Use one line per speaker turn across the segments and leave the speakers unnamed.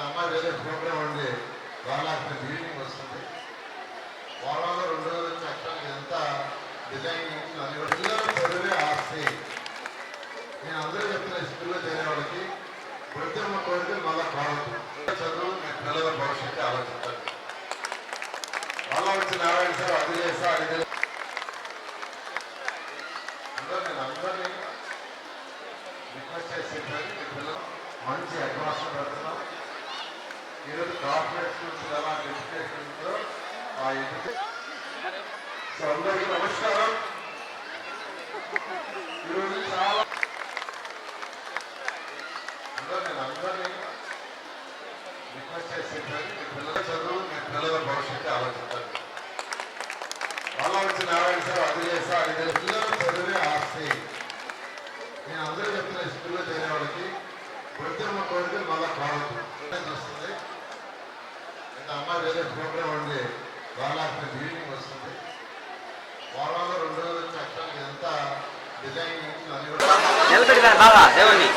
అమ్మాయి వేరే ప్రోగ్రామ్ ఉండి వాళ్ళకి ఈవినింగ్ వస్తుంది. వారంలో రెండు రోజులు వచ్చి యాక్చువల్గా ఎంత డిజైనింగ్ అన్ని కూడా చదివే ఆస్తి. నేను అందరూ చెప్తున్న స్కూల్లో చేరే వాళ్ళకి వృద్ధమ్మ కోరికలు మళ్ళీ కావద్దు. చదువు మీ పిల్లల భవిష్యత్తు ఆలోచించండి మళ్ళా వచ్చి నారాయణ సార్ అది చేస్తా అది చేస్తా అందరూ నేను అందరినీ రిక్వెస్ట్ చేసేటది మీ పిల్లలు మంచి అడ్వాన్స్ పెడుతున్నాం ఈరోజు కార్పొరేట్ స్కూల్స్ ఎలాంటి ఎడ్యుకేషన్ ఉందో ఆ ఎడ్యుకేషన్ సో అందరికీ నమస్కారం ఈరోజు చాలా అందరూ నేను అందరినీ రిక్వెస్ట్ చేసేటది మీ పిల్లల చదువు మీ పిల్లల భవిష్యత్తు ఆలోచించండి వాళ్ళ వచ్చి నారాయణ సార్ అది చేస్తా అది చదివే ఆస్తి నేను అందరూ చెప్తున్న స్కూల్లో చేరే వాళ్ళకి వృద్ధమ్మ కోరికలు మళ్ళీ కావద్దు వస్తుంది ఇంకా అమ్మాయి వేరే ప్రోగ్రామ్ ఉండి వాళ్ళకి ఈవినింగ్ వస్తుంది వారంలో రెండు రోజులు ఎంత డిజైన్
నిలబెడతారు బాగా దేవుణ్ణి.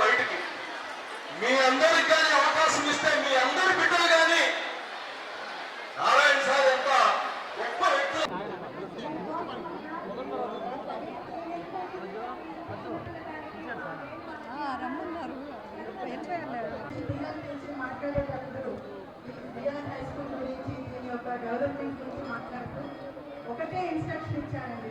బయటికి. మీ అందరికి కానీ అవకాశం ఇస్తే మీ అందరి బిడ్డలు కానీ నారాయణ సార్ ఎంత గొప్ప వ్యక్తి
మాట్లాడేటప్పుడు హై స్కూల్ గురించి దీని యొక్క డెవలప్మెంట్ గురించి మాట్లాడుతూ ఒకటే ఇన్స్ట్రక్షన్ ఇచ్చానండి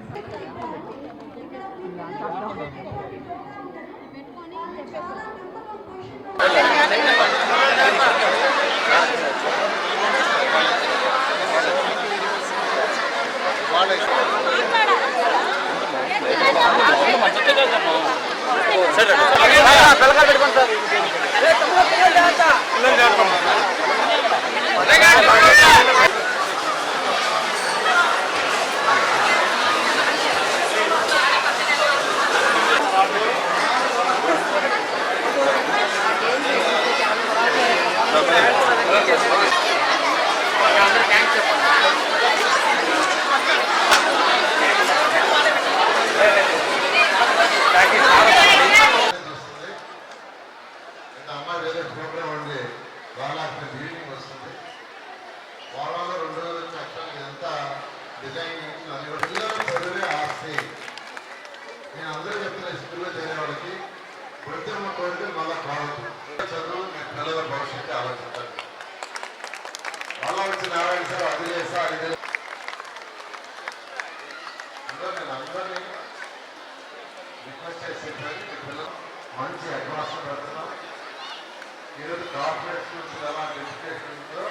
పెట్టుకోండి సార్
వస్తుంది ఇంకా అమ్మాయి వేరే ప్రోగ్రామ్ ఉండి వాళ్ళకి ఈవినింగ్ వస్తుంది వారంలో రెండు రోజులు వచ్చి యాక్చువల్గా ఎంత డిజైన్ ఆస్తి నేను అందరూ చెప్తున్న స్కూల్లో చేరే వాళ్ళకి వృద్ధమ్మ కోరికలు మళ్ళీ చదువు మీ భవిష్యత్తు ఆలోచించండి వాళ్ళ వచ్చి నారాయణ సార్ అది చేస్తా అది అందరూ నేను అందరినీ రిక్వెస్ట్ పిల్లలు మంచి అడ్వాన్స్ పెడుతున్నాం ఈరోజు కార్పొరేట్ స్కూల్స్ ఎలాంటి ఎడ్యుకేషన్ ఉందో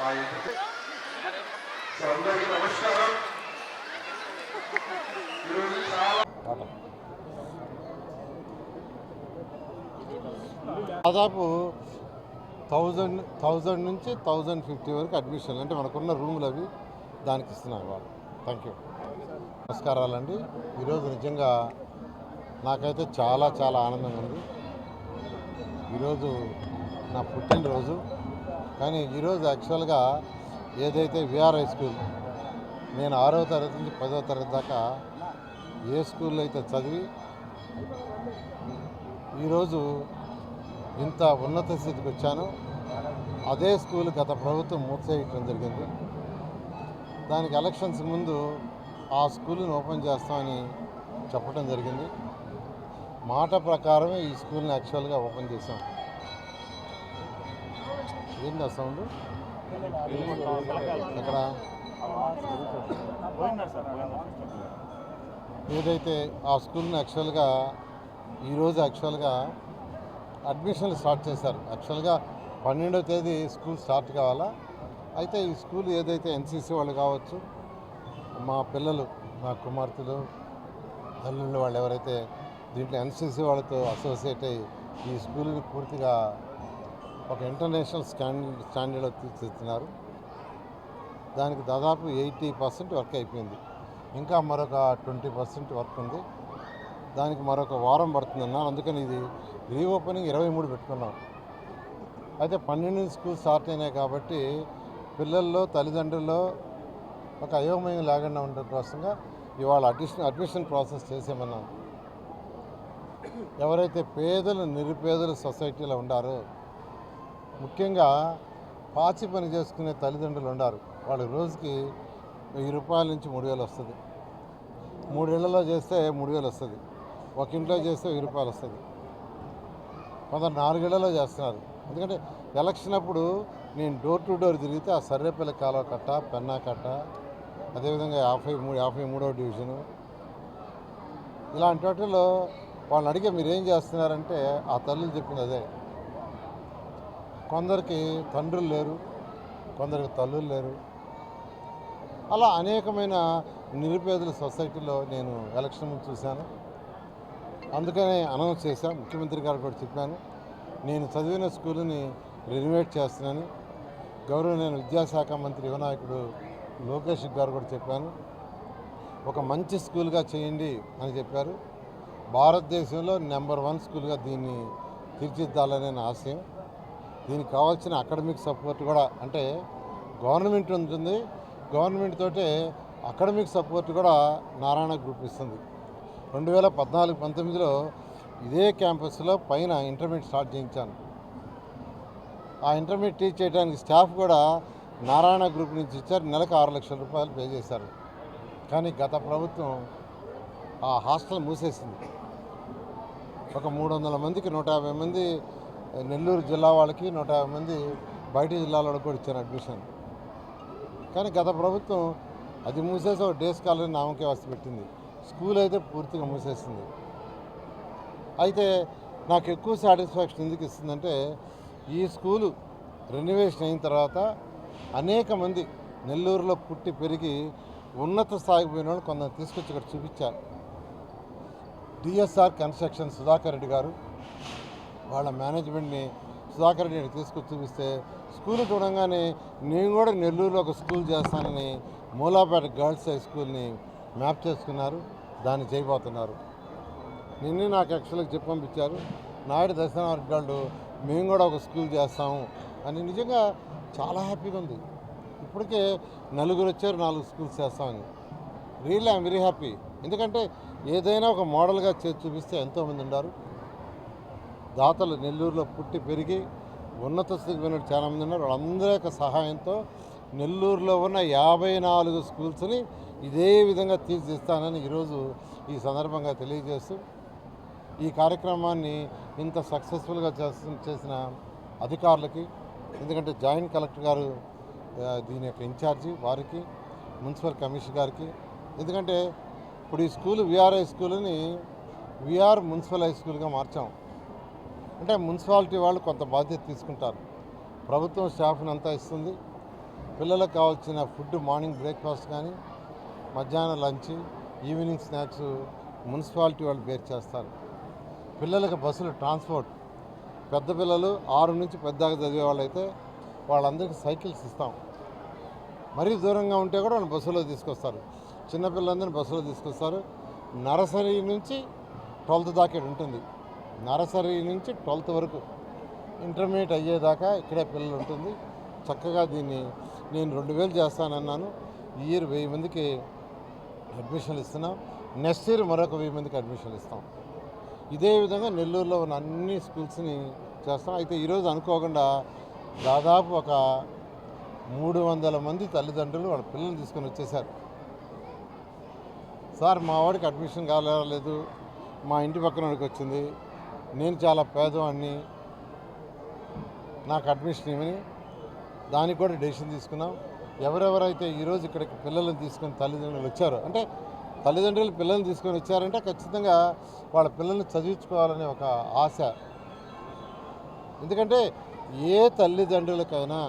ఆ ఎడ్యుకేషన్ అందరికీ నమస్కారం. ఈరోజు చాలా
దాదాపు థౌజండ్ థౌజండ్ నుంచి థౌజండ్ ఫిఫ్టీ వరకు అడ్మిషన్ అంటే మనకున్న రూములు అవి దానికి ఇస్తున్నారు వాళ్ళు. థ్యాంక్ యూ నమస్కారాలండి ఈరోజు నిజంగా నాకైతే చాలా చాలా ఆనందంగా ఉంది. ఈరోజు నా పుట్టినరోజు. కానీ ఈరోజు యాక్చువల్గా ఏదైతే విఆర్ హై స్కూల్ నేను ఆరో తరగతి నుంచి పదో తరగతి దాకా ఏ స్కూల్లో అయితే చదివి ఈరోజు ఇంత ఉన్నత స్థితికి వచ్చాను. అదే స్కూల్ గత ప్రభుత్వం మూసేయటం జరిగింది. దానికి ఎలక్షన్స్ ముందు ఆ స్కూల్ని ఓపెన్ చేస్తామని చెప్పడం జరిగింది. మాట ప్రకారమే ఈ స్కూల్ని యాక్చువల్గా ఓపెన్ చేశాం. ఏంటి ఆ సౌండ్ ఎక్కడ? ఏదైతే ఆ స్కూల్ని యాక్చువల్గా ఈరోజు యాక్చువల్గా అడ్మిషన్లు స్టార్ట్ చేశారు. యాక్చువల్గా
పన్నెండవ తేదీ స్కూల్ స్టార్ట్ కావాలా? అయితే ఈ స్కూల్ ఏదైతే ఎన్సీసీ వాళ్ళు కావచ్చు మా పిల్లలు మా కుమార్తెలు తల్లుళ్ళు వాళ్ళు ఎవరైతే దీంట్లో ఎన్సీసీ వాళ్ళతో అసోసియేట్ అయ్యి ఈ స్కూల్ని పూర్తిగా ఒక ఇంటర్నేషనల్ స్టాండర్డ్ స్టాండర్డ్లో తీర్చిదిద్దుతున్నారు దానికి దాదాపు ఎయిటీ పర్సెంట్ వర్క్ అయిపోయింది. ఇంకా మరొక ట్వంటీ పర్సెంట్ వర్క్ ఉంది. దానికి మరొక వారం పడుతుందన్న అందుకని ఇది రీఓపెనింగ్ ఇరవై మూడు పెట్టుకున్నాం. అయితే పన్నెండు స్కూల్ స్టార్ట్ అయినాయి కాబట్టి పిల్లల్లో తల్లిదండ్రుల్లో ఒక అయోమయం లేకుండా ఉండడం కోసంగా ఇవాళ అడ్మిషన్ అడ్మిషన్ ప్రాసెస్ చేసేమన్నాను ఎవరైతే పేదలు నిరుపేదలు సొసైటీలో ఉండారో ముఖ్యంగా పాచి పని చేసుకునే తల్లిదండ్రులు ఉన్నారు వాళ్ళ రోజుకి వెయ్యి రూపాయల నుంచి మూడు వేలు వస్తుంది. మూడేళ్ళలో చేస్తే మూడు వేలు వస్తుంది. ఒక ఇంట్లో చేస్తే వెయ్యి రూపాయలు వస్తుంది. కొందరు నాలుగేళ్ళలో చేస్తున్నారు. ఎందుకంటే ఎలక్షన్ అప్పుడు నేను డోర్ టు డోర్ తిరిగితే ఆ సర్రేపల్లి కాలువ కట్ట పెన్నా కట్ట అదేవిధంగా యాభై మూడు యాభై మూడవ డివిజను. ఇలాంటి వాటిలో వాళ్ళని అడిగే మీరు ఏం చేస్తున్నారంటే ఆ తల్లులు చెప్పింది అదే. కొందరికి తండ్రులు లేరు కొందరికి తల్లులు లేరు. అలా అనేకమైన నిరుపేదల సొసైటీలో నేను ఎలక్షన్ ముందు చూశాను. అందుకనే అనౌన్స్ చేశాను ముఖ్యమంత్రి గారు కూడా చెప్పాను. నేను చదివిన స్కూల్ని రెనోవేట్ చేస్తున్నాను. గౌరవనీయ విద్యాశాఖ మంత్రి యువనాయకుడు లోకేష్ గారు కూడా చెప్పాను. ఒక మంచి స్కూల్గా చేయండి అని చెప్పారు. భారతదేశంలో నెంబర్ వన్ స్కూల్గా దీన్ని తీర్చిద్దాలనే ఆశయం. దీనికి కావాల్సిన అకాడమిక్ సపోర్ట్ కూడా అంటే గవర్నమెంట్ ఉంటుంది. గవర్నమెంట్ తోటే అకాడమిక్ సపోర్ట్ కూడా నారాయణ గ్రూప్ ఇస్తుంది. రెండు వేల పద్నాలుగు పంతొమ్మిదిలో ఇదే క్యాంపస్లో పైన ఇంటర్మీడియట్ స్టార్ట్ చేయించాను. ఆ ఇంటర్మీడియట్ టీచ్ చేయడానికి స్టాఫ్ కూడా నారాయణ గ్రూప్ నుంచి ఇచ్చారు. నెలకు ఆరు లక్షల రూపాయలు పే చేశారు. కానీ గత ప్రభుత్వం ఆ హాస్టల్ మూసేసింది. ఒక మూడు వందల మందికి నూట యాభై మంది నెల్లూరు జిల్లా వాళ్ళకి నూట యాభై మంది బయట జిల్లాలో కూడా ఇచ్చారు అడ్మిషన్. కానీ గత ప్రభుత్వం అది మూసేసి ఒక డే స్కాలర్ నామకే వస్తు పెట్టింది. స్కూల్ అయితే పూర్తిగా మూసేసింది. అయితే నాకు ఎక్కువ సాటిస్ఫాక్షన్ ఎందుకు ఇస్తుందంటే ఈ స్కూలు రెనోవేషన్ అయిన తర్వాత అనేక మంది నెల్లూరులో పుట్టి పెరిగి ఉన్నత స్థాయికి పోయిన వాళ్ళు కొందరు తీసుకొచ్చి ఇక్కడ చూపించారు. డిఎస్ఆర్ కన్స్ట్రక్షన్ సుధాకర్ రెడ్డి గారు వాళ్ళ మేనేజ్మెంట్ని సుధాకర్ రెడ్డి తీసుకొచ్చి చూపిస్తే స్కూల్ చూడంగానే నేను కూడా నెల్లూరులో ఒక స్కూల్ చేస్తానని మూలాపేట గర్ల్స్ హై స్కూల్ని మ్యాప్ చేసుకున్నారు దాన్ని చేయబోతున్నారు. నిన్నే నాకు యాక్చువల్గా చెప్పి పంపించారు నాయుడు దర్శనవర్గాళ్ళు మేము కూడా ఒక స్కూల్ చేస్తాము అని నిజంగా చాలా హ్యాపీగా ఉంది. ఇప్పటికే నలుగురు వచ్చారు నాలుగు స్కూల్స్ చేస్తామని. Really I'm very happy. ఎందుకంటే ఏదైనా ఒక మోడల్గా చేసి చూపిస్తే ఎంతోమంది ఉన్నారు దాతలు నెల్లూరులో పుట్టి పెరిగి ఉన్నత స్థితికి పోయిన చాలామంది ఉన్నారు. వాళ్ళందరి యొక్క సహాయంతో నెల్లూరులో ఉన్న యాభై నాలుగు స్కూల్స్ని ఇదే విధంగా తీర్చిస్తానని ఈరోజు ఈ సందర్భంగా తెలియజేస్తూ ఈ కార్యక్రమాన్ని ఇంత సక్సెస్ఫుల్గా చేసిన అధికారులకి ఎందుకంటే జాయింట్ కలెక్టర్ గారు దీని యొక్క ఇన్ఛార్జి వారికి మున్సిపల్ కమిషనర్ గారికి ఎందుకంటే ఇప్పుడు ఈ స్కూల్ విఆర్ఐ స్కూల్ని విఆర్ మున్సిపల్ హై స్కూల్గా మార్చాం. అంటే మున్సిపాలిటీ వాళ్ళు కొంత బాధ్యత తీసుకుంటారు. ప్రభుత్వం స్టాఫ్ని అంతా ఇస్తుంది. పిల్లలకు కావాల్సిన ఫుడ్ మార్నింగ్ బ్రేక్ఫాస్ట్ కానీ మధ్యాహ్నం లంచ్ ఈవినింగ్ స్నాక్స్ మున్సిపాలిటీ వాళ్ళు బేర్ చేస్తారు. పిల్లలకు బస్సులు ట్రాన్స్పోర్ట్. పెద్ద పిల్లలు ఆరు నుంచి పెద్దగా చదివే వాళ్ళైతే వాళ్ళందరికీ సైకిల్స్ ఇస్తాం. మరీ దూరంగా ఉంటే కూడా వాళ్ళు బస్సులో తీసుకొస్తారు. చిన్నపిల్లలందరినీ బస్సులో తీసుకొస్తారు. నర్సరీ నుంచి ట్వెల్త్ దాకా ఉంటుంది. నర్సరీ నుంచి ట్వెల్త్ వరకు ఇంటర్మీడియట్ అయ్యేదాకా ఇక్కడే పిల్లలు ఉంటుంది. చక్కగా దీన్ని నేను రెండు వేలు చేస్తానన్నాను. ఈ ఇయర్ వెయ్యి మందికి అడ్మిషన్లు ఇస్తున్నాం. నెక్స్ట్ ఇయర్ మరొక వెయ్యి మందికి అడ్మిషన్లు ఇస్తాం. ఇదే విధంగా నెల్లూరులో ఉన్న అన్ని స్కూల్స్ని చేస్తాం. అయితే ఈరోజు అనుకోకుండా దాదాపు ఒక మూడు వందల మంది తల్లిదండ్రులు వాళ్ళ పిల్లల్ని తీసుకొని వచ్చేసారు. సార్ మా వాడికి అడ్మిషన్ కాలేదు మా ఇంటి పక్కన వాడికి వచ్చింది. నేను చాలా పేదవాడిని. నాకు అడ్మిషన్ ఇవ్వని దానికి కూడా డెసిషన్ తీసుకున్నాం. ఎవరెవరైతే ఈరోజు ఇక్కడికి పిల్లల్ని తీసుకొని తల్లిదండ్రులు వచ్చారో అంటే తల్లిదండ్రులు పిల్లల్ని తీసుకొని వచ్చారంటే ఖచ్చితంగా వాళ్ళ పిల్లల్ని చదివించుకోవాలనే ఒక ఆశ. ఎందుకంటే ఏ తల్లిదండ్రులకైనా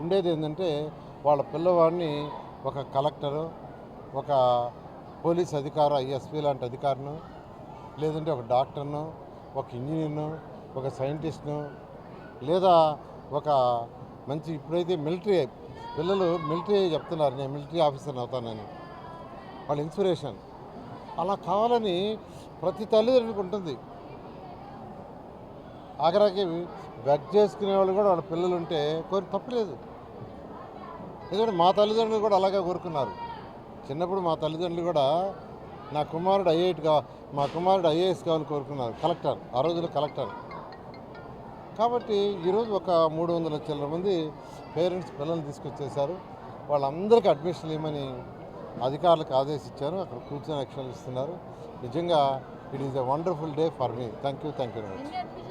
ఉండేది ఏంటంటే వాళ్ళ పిల్లవాడిని ఒక కలెక్టరు ఒక పోలీస్ అధికారు ఐఎస్పీ లాంటి అధికారును లేదంటే ఒక డాక్టర్ను ఒక ఇంజనీర్ను ఒక సైంటిస్ట్ను లేదా ఒక మంచి ఇప్పుడైతే మిలిటరీ పిల్లలు మిలిటరీ చెప్తున్నారు నేను మిలిటరీ ఆఫీసర్ని అవుతానని. వాళ్ళ ఇన్స్పిరేషన్. అలా కావాలని ప్రతి తల్లిదండ్రులకు ఉంటుంది. ఆఖరాకి బెగ్ చేసుకునే వాళ్ళు కూడా వాళ్ళ పిల్లలు ఉంటే కోరి తప్పలేదు. ఎందుకంటే మా తల్లిదండ్రులు కూడా అలాగే కోరుకున్నారు. చిన్నప్పుడు మా తల్లిదండ్రులు కూడా నా కుమారుడు ఐఐటి కా మా కుమారుడు ఐఏఎస్ కావాలని కోరుకున్నారు. కలెక్టర్ ఆ రోజుల్లో కలెక్టర్. కాబట్టి ఈరోజు ఒక మూడు వందల చిల్లర మంది పేరెంట్స్ పిల్లల్ని తీసుకొచ్చేసారు వాళ్ళందరికీ అడ్మిషన్ ఇవ్వమని అధికారులకు ఆదేశించారు. అక్కడ కూర్చొని యాక్షన్ ఇస్తున్నారు. నిజంగా it is a wonderful day for me thank you thank you very much